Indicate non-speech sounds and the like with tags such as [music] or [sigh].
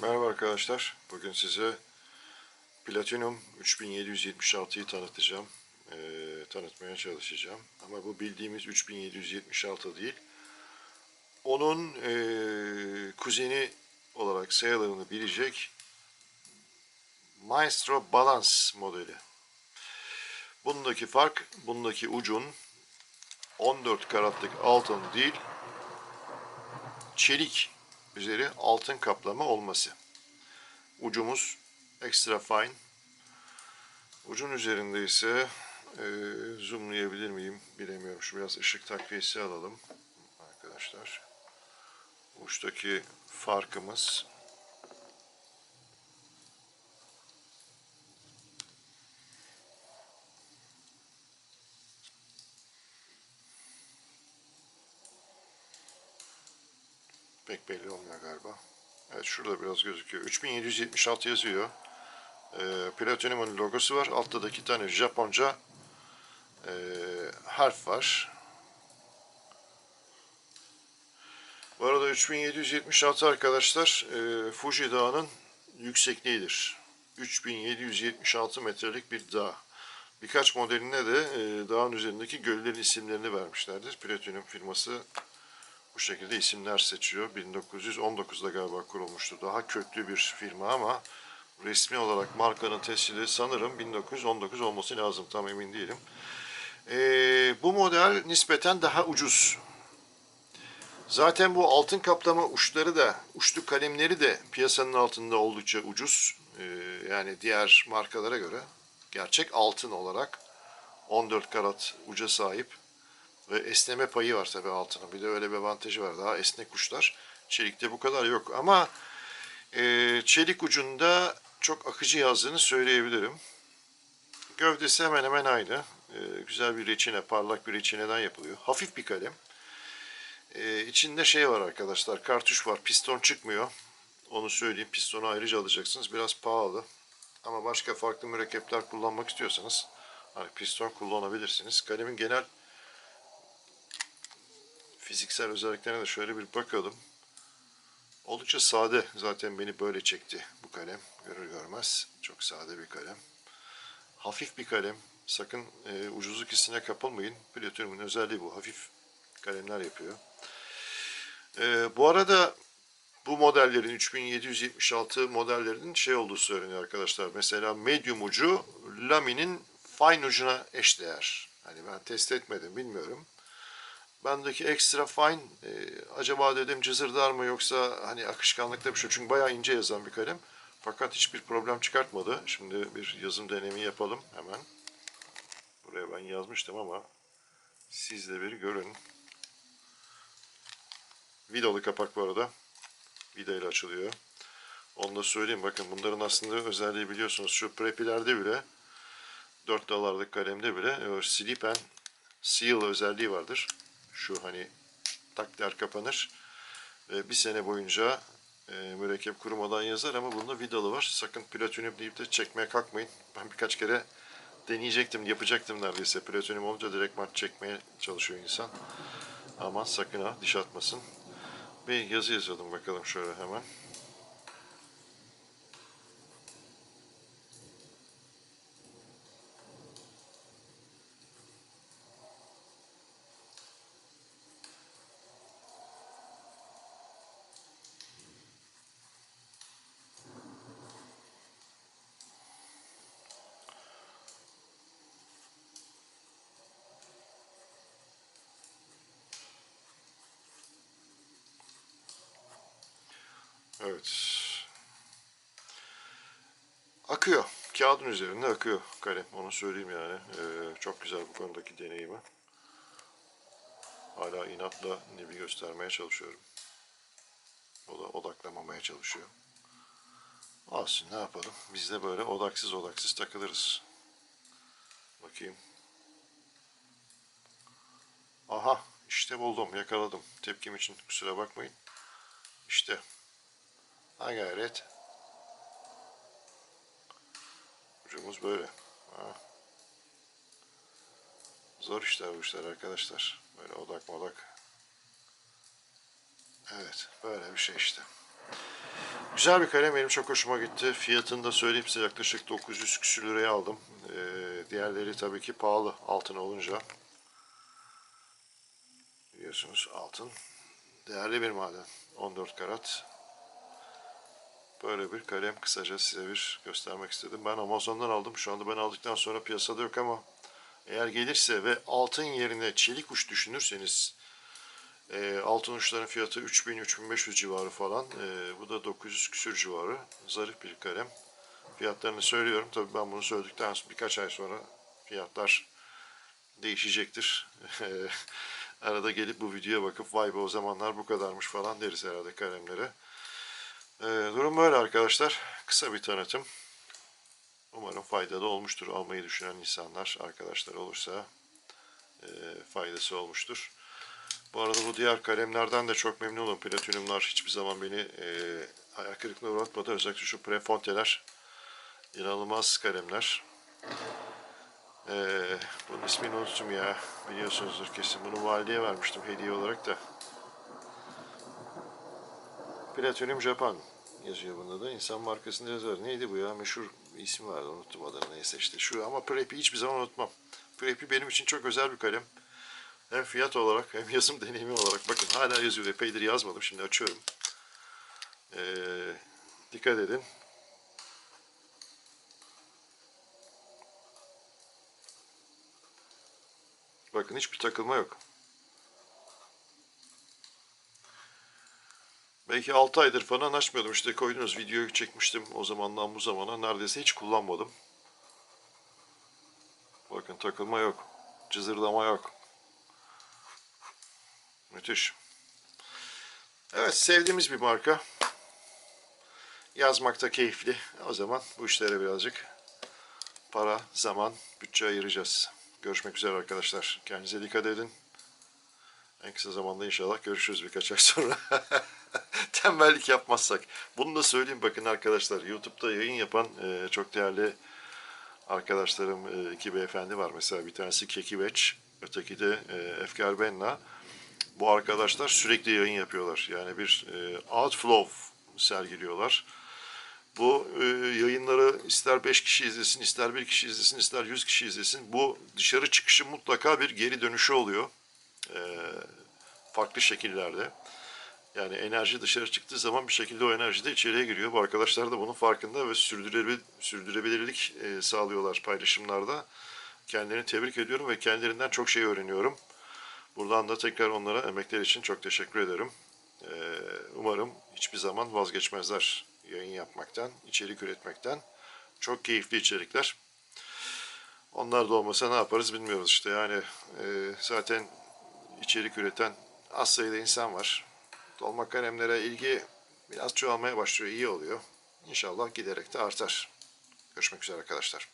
Merhaba arkadaşlar. Bugün size Platinum 3776'yı tanıtacağım. Ee, tanıtmaya çalışacağım. Ama bu bildiğimiz 3776 değil. Onun ee, kuzeni olarak sayılarını bilecek Maestro Balance modeli. Bundaki fark, bundaki ucun 14 karatlık altın değil, çelik üzeri altın kaplama olması. Ucumuz extra fine. Ucun üzerinde ise e, zoomlayabilir miyim bilemiyorum. Şu biraz ışık takviyesi alalım arkadaşlar. Uçtaki farkımız pek belli olmuyor galiba. Evet şurada biraz gözüküyor. 3776 yazıyor. Ee, Platinum'un logosu var. Altta da iki tane Japonca e, harf var. Bu arada 3776 arkadaşlar e, Fuji Dağı'nın yüksekliğidir. 3776 metrelik bir dağ. Birkaç modeline de e, dağın üzerindeki göllerin isimlerini vermişlerdir. Platinum firması bu şekilde isimler seçiyor. 1919'da galiba kurulmuştu. Daha köklü bir firma ama resmi olarak markanın tescili sanırım 1919 olması lazım. Tam emin değilim. Ee, bu model nispeten daha ucuz. Zaten bu altın kaplama uçları da, uçlu kalemleri de piyasanın altında oldukça ucuz. Ee, yani diğer markalara göre gerçek altın olarak 14 karat uca sahip. Ve esneme payı var tabii altının. Bir de öyle bir avantajı var. Daha esnek uçlar. Çelikte bu kadar yok. Ama e, çelik ucunda çok akıcı yazdığını söyleyebilirim. Gövdesi hemen hemen aynı. E, güzel bir reçine, parlak bir reçineden yapılıyor. Hafif bir kalem. E, içinde şey var arkadaşlar, kartuş var. Piston çıkmıyor. Onu söyleyeyim. Pistonu ayrıca alacaksınız. Biraz pahalı. Ama başka farklı mürekkepler kullanmak istiyorsanız hani piston kullanabilirsiniz. Kalemin genel fiziksel özelliklerine de şöyle bir bakalım. Oldukça sade. Zaten beni böyle çekti bu kalem. Görür görmez. Çok sade bir kalem. Hafif bir kalem. Sakın e, ucuzluk hissine kapılmayın. Platinum'un özelliği bu. Hafif kalemler yapıyor. E, bu arada bu modellerin 3776 modellerinin şey olduğu söyleniyor arkadaşlar. Mesela medium ucu laminin fine ucuna eşdeğer. Hani ben test etmedim bilmiyorum. Bendeki extra fine e, acaba dedim cızırdar mı yoksa hani akışkanlıkta bir şey. Çünkü bayağı ince yazan bir kalem. Fakat hiçbir problem çıkartmadı. Şimdi bir yazım deneyimi yapalım hemen. Buraya ben yazmıştım ama siz de bir görün. Vidalı kapak bu arada. Vida ile açılıyor. Onu da söyleyeyim. Bakın bunların aslında özelliği biliyorsunuz. Şu prepilerde bile 4 dolarlık kalemde bile e, slip and seal özelliği vardır şu hani tak der kapanır. E, bir sene boyunca e, mürekkep kurumadan yazar ama bunda vidalı var. Sakın platinyum deyip de çekmeye kalkmayın. Ben birkaç kere deneyecektim, yapacaktım neredeyse. Platinyum olunca direkt mat çekmeye çalışıyor insan. Aman sakın ha diş atmasın. Bir yazı yazalım bakalım şöyle hemen. Evet. Akıyor. Kağıdın üzerinde akıyor kalem. Onu söyleyeyim yani. Ee, çok güzel bu konudaki deneyimi. Hala inatla nebi göstermeye çalışıyorum. O da odaklamamaya çalışıyor. Olsun ne yapalım. Biz de böyle odaksız odaksız takılırız. Bakayım. Aha işte buldum yakaladım. Tepkim için kusura bakmayın. İşte Ha gayret. Ucumuz böyle. Ha. Zor işler bu işler arkadaşlar. Böyle odak modak. Evet böyle bir şey işte. Güzel bir kalem benim çok hoşuma gitti. Fiyatını da söyleyeyim size yaklaşık 900 küsür liraya aldım. Ee, diğerleri tabii ki pahalı altın olunca. Biliyorsunuz altın değerli bir maden. 14 karat. Böyle bir kalem kısaca size bir göstermek istedim. Ben Amazon'dan aldım. Şu anda ben aldıktan sonra piyasada yok ama eğer gelirse ve altın yerine çelik uç düşünürseniz e, altın uçların fiyatı 3000-3500 civarı falan. E, bu da 900 küsür civarı. Zarif bir kalem. Fiyatlarını söylüyorum. Tabii ben bunu söyledikten sonra birkaç ay sonra fiyatlar değişecektir. [laughs] Arada gelip bu videoya bakıp vay be o zamanlar bu kadarmış falan deriz herhalde kalemlere. E, durum böyle arkadaşlar. Kısa bir tanıtım. Umarım faydalı olmuştur. Almayı düşünen insanlar, arkadaşlar olursa e, faydası olmuştur. Bu arada bu diğer kalemlerden de çok memnunum. Platinumlar hiçbir zaman beni e, hayal kırıklığına uğratmadı. Özellikle şu Prefonte'ler inanılmaz kalemler. E, bunun ismini unuttum ya. Biliyorsunuzdur kesin. Bunu valideye vermiştim hediye olarak da. Platinum Japan yazıyor bunda da. İnsan markasında yazar. Neydi bu ya? Meşhur bir isim vardı. Unuttum adını. Neyse işte şu. Ama Preppy hiçbir zaman unutmam. Preppy benim için çok özel bir kalem. Hem fiyat olarak hem yazım deneyimi olarak. Bakın hala yazıyor. Epeydir yazmadım. Şimdi açıyorum. Ee, dikkat edin. Bakın hiçbir takılma yok. Belki 6 aydır falan açmıyordum. İşte koydunuz videoyu çekmiştim o zamandan bu zamana. Neredeyse hiç kullanmadım. Bakın takılma yok. Cızırdama yok. Müthiş. Evet sevdiğimiz bir marka. Yazmakta keyifli. O zaman bu işlere birazcık para, zaman, bütçe ayıracağız. Görüşmek üzere arkadaşlar. Kendinize dikkat edin. En kısa zamanda inşallah görüşürüz birkaç ay sonra. [laughs] Tembellik yapmazsak. Bunu da söyleyeyim bakın arkadaşlar. YouTube'da yayın yapan e, çok değerli arkadaşlarım e, iki beyefendi var. Mesela bir tanesi Keki Beç, öteki de e, Efkar Benna. Bu arkadaşlar sürekli yayın yapıyorlar. Yani bir e, outflow sergiliyorlar. Bu e, yayınları ister 5 kişi izlesin, ister 1 kişi izlesin, ister 100 kişi izlesin. Bu dışarı çıkışı mutlaka bir geri dönüşü oluyor. E, farklı şekillerde. Yani enerji dışarı çıktığı zaman bir şekilde o enerji de içeriye giriyor. Bu arkadaşlar da bunun farkında ve sürdürebil sürdürülebilirlik e, sağlıyorlar paylaşımlarda. Kendilerini tebrik ediyorum ve kendilerinden çok şey öğreniyorum. Buradan da tekrar onlara emekler için çok teşekkür ederim. Ee, umarım hiçbir zaman vazgeçmezler yayın yapmaktan, içerik üretmekten. Çok keyifli içerikler. Onlar da olmasa ne yaparız bilmiyoruz işte. Yani e, zaten içerik üreten az sayıda insan var. Dolma kalemlere ilgi biraz çoğalmaya başlıyor, iyi oluyor. İnşallah giderek de artar. Görüşmek üzere arkadaşlar.